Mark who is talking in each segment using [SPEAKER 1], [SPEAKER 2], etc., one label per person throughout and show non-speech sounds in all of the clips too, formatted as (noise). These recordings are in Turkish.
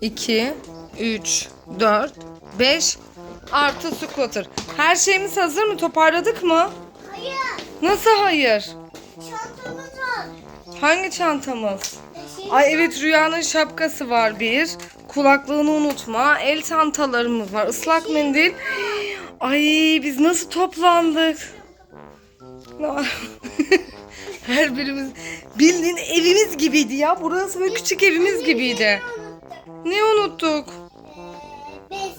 [SPEAKER 1] 2, 3, 4, 5 artı scooter. Her şeyimiz hazır mı? Toparladık mı?
[SPEAKER 2] Hayır.
[SPEAKER 1] Nasıl hayır?
[SPEAKER 2] Çantamız var.
[SPEAKER 1] Hangi çantamız?
[SPEAKER 2] Şey,
[SPEAKER 1] Ay evet Rüya'nın şapkası var bir. Kulaklığını unutma. El çantalarımız var. Islak mendil. Ay biz nasıl toplandık? (laughs) Her birimiz bildiğin evimiz gibiydi ya. Burası böyle küçük evimiz gibiydi. Ne unuttuk?
[SPEAKER 2] Biz.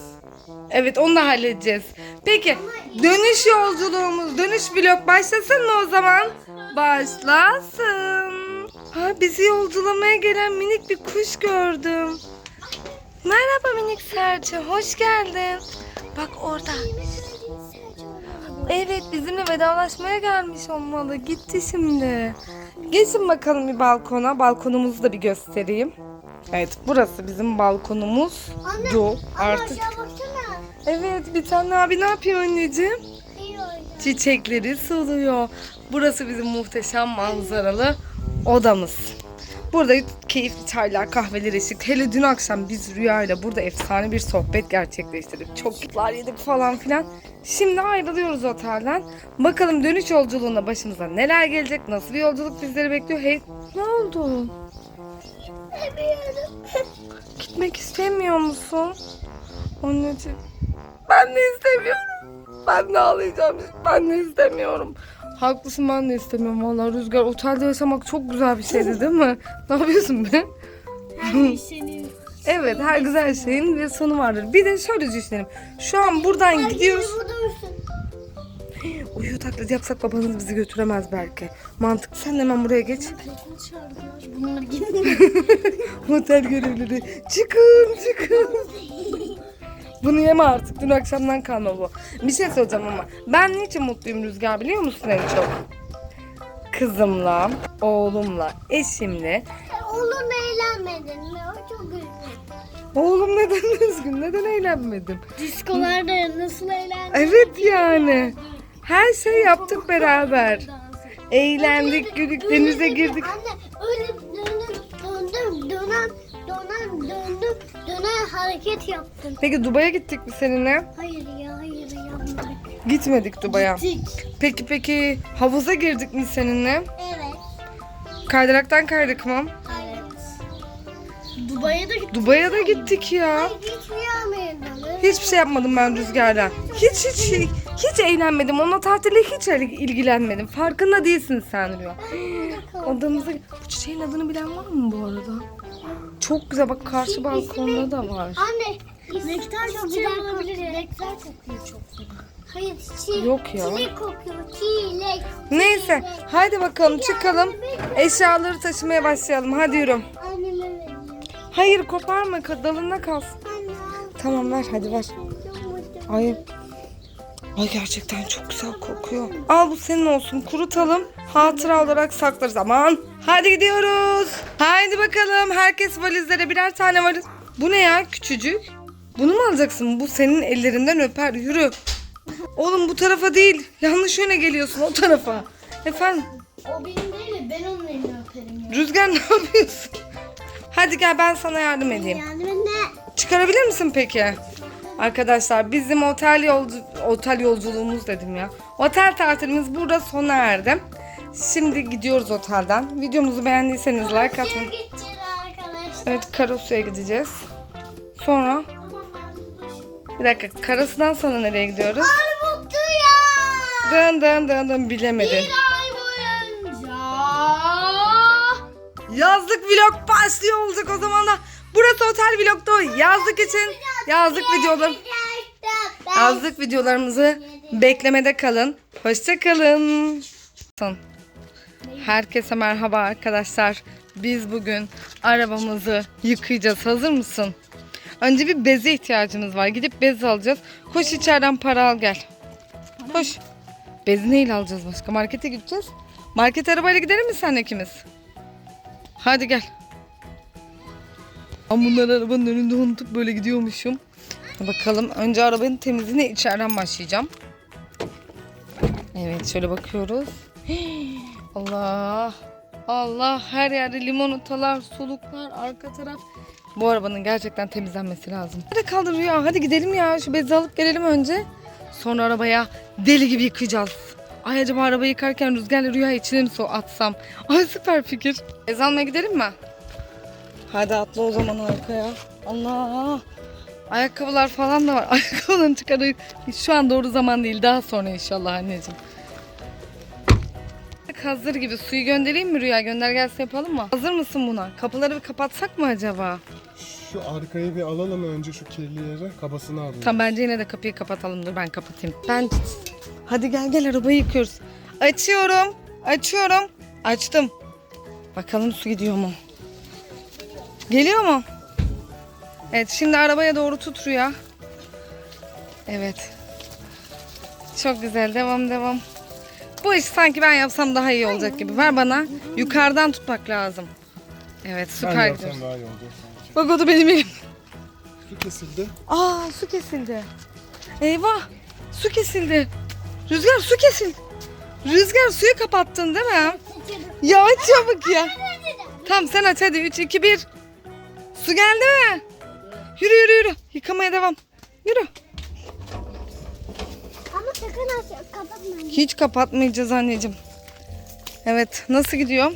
[SPEAKER 1] Evet onu da halledeceğiz. Peki dönüş yolculuğumuz, dönüş vlog başlasın mı o zaman? Başlasın. Ha bizi yolculamaya gelen minik bir kuş gördüm. Merhaba minik serçe, hoş geldin. Bak orada. Evet bizimle vedalaşmaya gelmiş olmalı. Gitti şimdi. Geçin bakalım bir balkona. Balkonumuzu da bir göstereyim. Evet burası bizim balkonumuz.
[SPEAKER 2] Anne, Ama
[SPEAKER 1] artık. Evet bir tane abi ne yapıyor anneciğim? Çiçekleri suluyor. Burası bizim muhteşem manzaralı odamız. Burada keyifli çaylar, kahveler içtik. Hele dün akşam biz Rüya'yla burada efsane bir sohbet gerçekleştirdik. Çok kitler yedik falan filan. Şimdi ayrılıyoruz otelden. Bakalım dönüş yolculuğuna başımıza neler gelecek, nasıl bir yolculuk bizleri bekliyor. Hey, ne oldu?
[SPEAKER 2] Bilmiyorum.
[SPEAKER 1] Gitmek istemiyor musun? Anneciğim. Ben de istemiyorum. Ben de ağlayacağım. Ben de istemiyorum. Haklısın ben de istemiyorum. Vallahi Rüzgar otelde yaşamak çok güzel bir şeydi değil mi? (laughs) Ne yapıyorsun be?
[SPEAKER 2] Senin.
[SPEAKER 1] Evet her güzel şeyin bir sonu vardır. Bir de şöyle düşünelim. Şu an buradan gidiyoruz.
[SPEAKER 2] Burada mısın?
[SPEAKER 1] Uyu taklidi yapsak babanız bizi götüremez belki. Mantık. Sen de hemen buraya geç.
[SPEAKER 2] Bunlar gidin.
[SPEAKER 1] Otel görevlileri. Çıkın çıkın. Bunu yeme artık. Dün akşamdan kalma bu. Bir şey söyleyeceğim ama. Ben niçin mutluyum Rüzgar biliyor musun en çok? Kızımla, oğlumla, eşimle.
[SPEAKER 2] Oğlum eğlenmedin mi? O çok üzüldü.
[SPEAKER 1] Oğlum neden üzgün? Neden eğlenmedim?
[SPEAKER 2] Diskolarda nasıl eğlendin?
[SPEAKER 1] Evet yani. Her şey yaptık beraber. Eğlendik, güldük, denize girdik.
[SPEAKER 2] Anne öyle dönüp döndüm dönen dönen döndüm dönen hareket yaptın.
[SPEAKER 1] Peki Dubai'ye gittik mi seninle?
[SPEAKER 2] Hayır ya hayır yapmadık.
[SPEAKER 1] Gitmedik Dubai'ye.
[SPEAKER 2] Dik.
[SPEAKER 1] Peki peki havuza girdik mi seninle?
[SPEAKER 2] Evet.
[SPEAKER 1] Kaydıraktan kaydık mı?
[SPEAKER 2] Evet. Dubai'ye de gittik.
[SPEAKER 1] Dubai'ye de gittik ya.
[SPEAKER 2] Hiç yapmadım.
[SPEAKER 1] Hiçbir şey yapmadım ben Rüzgar'la. Hiç hiç hiç eğlenmedim. Onunla tatile hiç ilgilenmedim. Farkında değilsin sen diyor. (gasps) Odamıza... Bu çiçeğin adını bilen var mı bu arada? Çok güzel bak karşı balkonda da var.
[SPEAKER 2] Anne. Nektar çok güzel olabilir. Nektar kokuyor çok güzel. Hayır çilek.
[SPEAKER 1] Yok ya.
[SPEAKER 2] Çilek kokuyor. Çilek.
[SPEAKER 1] Neyse hadi bakalım çıkalım. Eşyaları taşımaya başlayalım. Hadi yürü.
[SPEAKER 2] Anneme vereyim.
[SPEAKER 1] Hayır koparma dalında kalsın.
[SPEAKER 2] Anne.
[SPEAKER 1] Tamam ver hadi ver. Ay. Ay gerçekten çok güzel kokuyor. Al bu senin olsun. Kurutalım. Hatıra olarak saklarız. Aman. Hadi gidiyoruz. Haydi bakalım. Herkes valizlere birer tane valiz. Bu ne ya küçücük? Bunu mu alacaksın? Bu senin ellerinden öper. Yürü. Oğlum bu tarafa değil. Yanlış yöne geliyorsun o tarafa. Efendim
[SPEAKER 2] O benim değil de ben onun elini öperim ya.
[SPEAKER 1] Rüzgar (laughs) ne yapıyorsun? Hadi gel ben sana yardım edeyim.
[SPEAKER 2] Ben de
[SPEAKER 1] Çıkarabilir misin peki? Arkadaşlar bizim otel yolcu otel yolculuğumuz dedim ya. Otel tatilimiz burada sona erdi. Şimdi gidiyoruz otelden. Videomuzu beğendiyseniz like atın. Evet Karasu'ya gideceğiz. Sonra bir dakika Karasu'dan sonra nereye gidiyoruz? Dön dön dön dön bilemedin.
[SPEAKER 2] ay boyunca.
[SPEAKER 1] Yazlık vlog başlıyor olacak o zaman da. Burası otel vlogda yazlık için yazlık videolarım. Yazlık videolarımızı beklemede kalın. Hoşça kalın. Herkese merhaba arkadaşlar. Biz bugün arabamızı yıkayacağız. Hazır mısın? Önce bir beze ihtiyacımız var. Gidip bez alacağız. Koş içeriden para al gel. Koş. Bezi neyle alacağız başka? Markete gideceğiz. Market arabayla gidelim mi sen ikimiz? Hadi gel. Ben bunları arabanın önünde unutup böyle gidiyormuşum. Bakalım önce arabanın temizliğine içeriden başlayacağım. Evet şöyle bakıyoruz. (gasps) Allah. Allah her yerde limonatalar, soluklar, arka taraf Bu arabanın gerçekten temizlenmesi lazım. Hadi kaldır Rüya hadi gidelim ya. Şu bezi alıp gelelim önce. Sonra arabaya deli gibi yıkayacağız. Ay acaba arabayı yıkarken rüzgarla Rüya içine mi so atsam? Ay süper fikir. Bez almaya gidelim mi? Hadi atla o zaman arkaya. Allah. Ayakkabılar falan da var. (laughs) Ayakkabılarını çıkarayım. Şu an doğru zaman değil. Daha sonra inşallah anneciğim. Hazır gibi. Suyu göndereyim mi Rüya? Gönder gelsin yapalım mı? Hazır mısın buna? Kapıları bir kapatsak mı acaba?
[SPEAKER 3] Şu arkayı bir alalım önce şu kirli yere kabasını alalım.
[SPEAKER 1] Tamam bence yine de kapıyı kapatalım. Dur ben kapatayım. Ben Hadi gel gel arabayı yıkıyoruz. Açıyorum. Açıyorum. Açtım. Bakalım su gidiyor mu? Geliyor mu? Evet şimdi arabaya doğru tut Rüya. Evet. Çok güzel. Devam devam. Bu iş sanki ben yapsam daha iyi olacak gibi. Ver bana. Yukarıdan tutmak lazım. Evet
[SPEAKER 3] Ben
[SPEAKER 1] süper
[SPEAKER 3] yapsam
[SPEAKER 1] gidiyoruz.
[SPEAKER 3] daha iyi oldu.
[SPEAKER 1] Bak o da benim elim.
[SPEAKER 3] Su kesildi.
[SPEAKER 1] Aa su kesildi. Eyvah su kesildi. Rüzgar su kesil. Rüzgar suyu kapattın değil mi? Ya çabuk ya. Tamam sen aç hadi 3 2 1. Su geldi mi? Yürü yürü yürü. Yıkamaya devam. Yürü.
[SPEAKER 2] Ama sakın aç kapatmayın.
[SPEAKER 1] Hiç kapatmayacağız anneciğim. Evet nasıl gidiyor?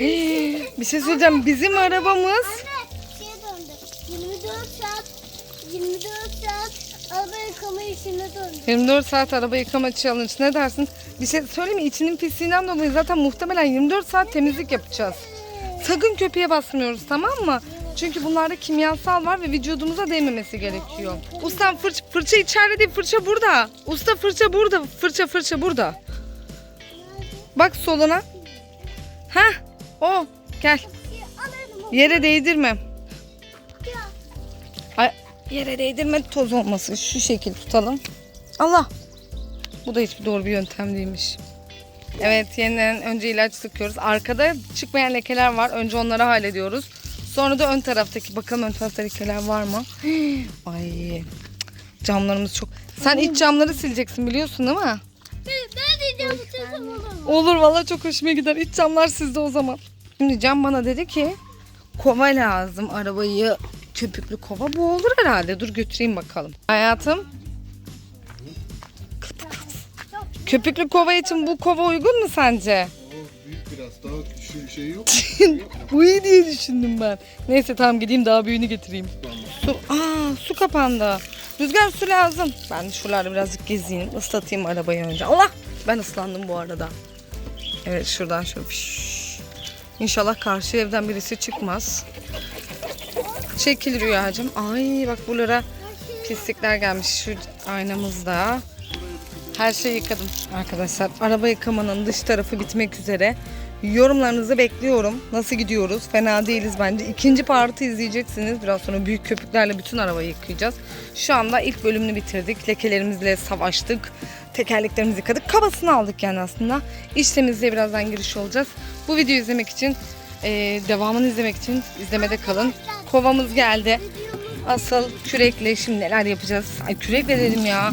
[SPEAKER 1] Hii, Bir şey söyleyeceğim. Bizim arabamız
[SPEAKER 2] Anne şeye döndü. 24 saat 24 saat araba yıkama işine döndü.
[SPEAKER 1] 24 saat araba yıkama challenge ne dersin? Bir şey söyleyeyim mi? İçinin pisliğinden dolayı zaten muhtemelen 24 saat temizlik yapacağız. Sakın köpeğe basmıyoruz tamam mı? Çünkü bunlarda kimyasal var ve vücudumuza değmemesi gerekiyor. Ustam fırça, fırça içeride değil fırça burada. Usta fırça burada. Fırça fırça burada. Bak soluna. Heh o gel. Yere değdirme. Ay, yere değdirme toz olmasın. Şu şekil tutalım. Allah. Bu da hiçbir doğru bir yöntem değilmiş. Evet yeniden önce ilaç sıkıyoruz. Arkada çıkmayan lekeler var. Önce onları hallediyoruz. Sonra da ön taraftaki bakalım ön tarafta lekeler var mı? (gasps) Ay camlarımız çok. Sen iç camları sileceksin biliyorsun değil mi?
[SPEAKER 2] Olur
[SPEAKER 1] valla çok hoşuma gider. İç camlar sizde o zaman. Şimdi Can bana dedi ki kova lazım arabayı. Köpüklü kova bu olur herhalde. Dur götüreyim bakalım. Hayatım. Köpüklü kova için bu kova uygun mu sence?
[SPEAKER 3] O büyük biraz daha şey, şey yok. (laughs)
[SPEAKER 1] bu iyi diye düşündüm ben. Neyse tamam gideyim daha büyüğünü getireyim. Su, aa, su kapandı. Rüzgar su lazım. Ben şuralarda birazcık gezeyim. ıslatayım arabayı önce. Allah! Ben ıslandım bu arada. Evet şuradan şöyle fiş. İnşallah karşı evden birisi çıkmaz. Çekil Rüyacığım. Ay bak buralara pislikler gelmiş şu aynamızda. Her şeyi yıkadım arkadaşlar. Araba yıkamanın dış tarafı bitmek üzere. Yorumlarınızı bekliyorum. Nasıl gidiyoruz? Fena değiliz bence. İkinci partı izleyeceksiniz. Biraz sonra büyük köpüklerle bütün arabayı yıkayacağız. Şu anda ilk bölümünü bitirdik. Lekelerimizle savaştık. Tekerleklerimizi yıkadık. Kabasını aldık yani aslında. İç temizliğe birazdan giriş olacağız. Bu videoyu izlemek için, e, devamını izlemek için izlemede kalın. Kovamız geldi. Asıl kürekle şimdi neler yapacağız? Ay kürekle dedim ya.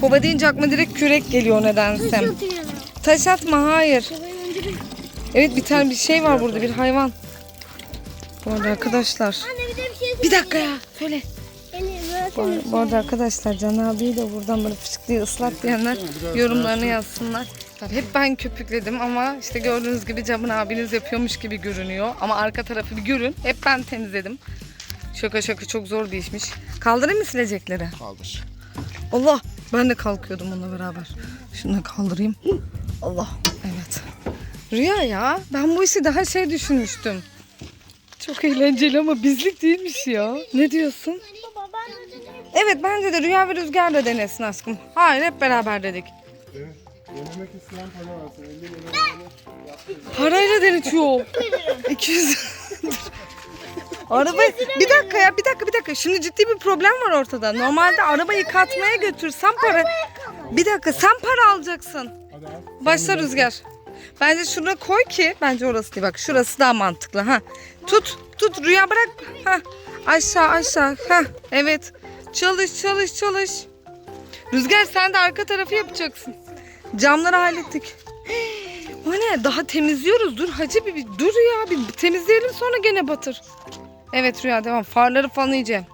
[SPEAKER 1] Kova deyince aklıma direkt kürek geliyor nedense. Taş atma hayır. Evet bir tane bir şey var burada bir hayvan. Bu arada arkadaşlar.
[SPEAKER 2] Anne bir de bir şey
[SPEAKER 1] Bir dakika ya söyle. Bu, ar- bu arada arkadaşlar Can abiyi de buradan böyle fışıklıyor ıslat diyenler yorumlarını yazsınlar. Tabii hep ben köpükledim ama işte gördüğünüz gibi Can abiniz yapıyormuş gibi görünüyor. Ama arka tarafı bir görün. Hep ben temizledim. Şaka şaka çok zor bir işmiş. Kaldırayım mı silecekleri?
[SPEAKER 3] Kaldır.
[SPEAKER 1] Allah ben de kalkıyordum onunla beraber. Şunu da kaldırayım. Allah evet. Rüya ya ben bu işi daha şey düşünmüştüm. Çok eğlenceli ama bizlik değilmiş ya. Ne diyorsun? Evet bence de Rüya ve Rüzgar da denesin aşkım. Hayır hep beraber dedik.
[SPEAKER 3] Evet. Denemek isteyen para varsa 50 lira.
[SPEAKER 1] Parayla denetiyor. 200 Araba bir dakika ya bir dakika bir dakika. Şimdi ciddi bir problem var ortada. Normalde araba yıkatmaya götürsem para. Bir dakika sen para alacaksın.
[SPEAKER 3] Hadi al.
[SPEAKER 1] Başla Rüzgar. Bence şuraya koy ki bence orası değil bak şurası daha mantıklı ha. Tut tut Rüya bırak. Ha. Aşağı aşağı. Ha. Evet. Çalış çalış çalış. Rüzgar sen de arka tarafı yapacaksın. Camları hallettik. (gasps) O ne? Daha temizliyoruz. Dur hacı bir, bir dur ya. Bir temizleyelim sonra gene batır. Evet Rüya devam. Farları falan iyice.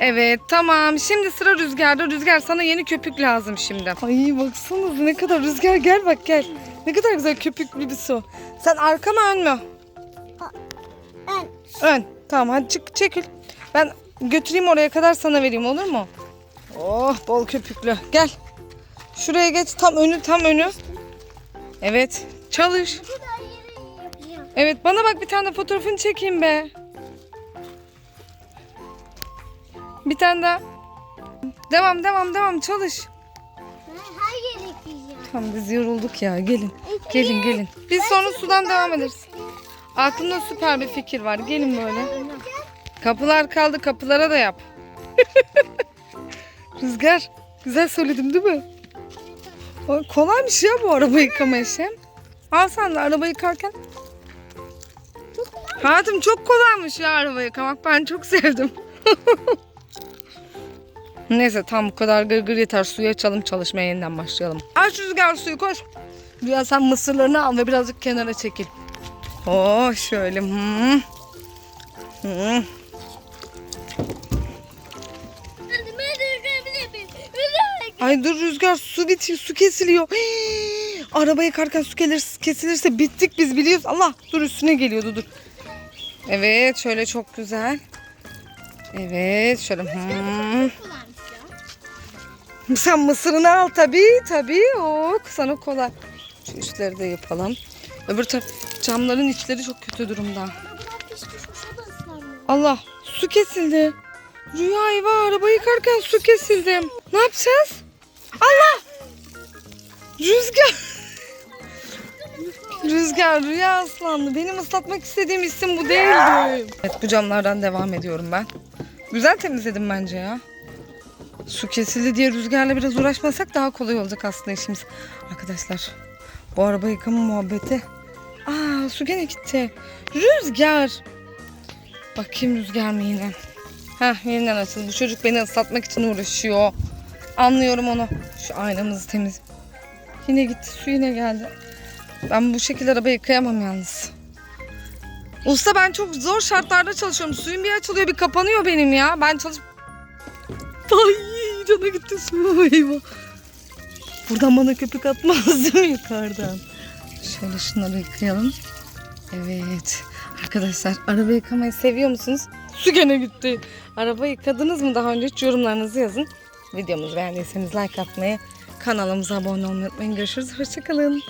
[SPEAKER 1] Evet tamam. Şimdi sıra Rüzgar'da. Rüzgar sana yeni köpük lazım şimdi. Ay baksanıza ne kadar Rüzgar gel bak gel. Ne kadar güzel köpüklü bir su. Sen arka mı ön mü?
[SPEAKER 2] Ben
[SPEAKER 1] Ön. Tamam hadi çık çekil. Ben götüreyim oraya kadar sana vereyim olur mu? Oh bol köpüklü. Gel. Şuraya geç tam önü tam önü. Evet. Çalış. Evet bana bak bir tane de fotoğrafını çekeyim be. Bir tane daha. Devam devam devam çalış.
[SPEAKER 2] Her.
[SPEAKER 1] Tamam biz yorulduk ya gelin. Gelin gelin. Biz sonra sudan devam ederiz. Aklımda süper bir fikir var. Gelin böyle. Kapılar kaldı kapılara da yap. (laughs) Rüzgar güzel söyledim değil mi? Kolaymış ya bu araba yıkama işi. Al sen de araba yıkarken. Hayatım çok kolaymış ya araba yıkamak. Ben çok sevdim. (laughs) Neyse tam bu kadar gırgır yeter. Suyu açalım çalışmaya yeniden başlayalım. Aç Rüzgar suyu koş. Rüya sen mısırlarını al ve birazcık kenara çekil. Oh şöyle. Hmm. Hmm. Ay dur Rüzgar su bitiyor su kesiliyor. (gasps) Hii, araba yıkarken su gelir, kesilirse bittik biz biliyoruz. Allah dur üstüne geliyordu dur. Evet şöyle çok güzel. Evet şöyle. Hmm. Sen mısırını al tabii tabii. O sana kolay. Şu üstleri de yapalım. Öbür taraf camların içleri çok kötü durumda. Allah su kesildi. Rüya eyvah araba yıkarken su kesildi. Ne yapacağız? Allah! Rüzgar. Rüzgar rüya ıslandı. Benim ıslatmak istediğim isim bu değildi. Evet bu camlardan devam ediyorum ben. Güzel temizledim bence ya. Su kesildi diye rüzgarla biraz uğraşmasak daha kolay olacak aslında işimiz. Arkadaşlar bu araba yıkama muhabbeti. Aa su gene gitti. Rüzgar. Bakayım rüzgar mı yine? Heh yeniden açıldı. Bu çocuk beni ıslatmak için uğraşıyor. Anlıyorum onu. Şu aynamızı temiz. Yine gitti su yine geldi. Ben bu şekilde araba yıkayamam yalnız. Usta ben çok zor şartlarda çalışıyorum. Suyun bir açılıyor bir kapanıyor benim ya. Ben çalış... Ay cana gitti su. Eyvah. Buradan bana köpük atmaz değil mi yukarıdan? Şöyle şunları yıkayalım. Evet. Arkadaşlar araba yıkamayı seviyor musunuz? Su gene gitti. Araba yıkadınız mı daha önce hiç yorumlarınızı yazın. Videomuzu beğendiyseniz like atmayı, kanalımıza abone olmayı unutmayın. Görüşürüz. Hoşçakalın.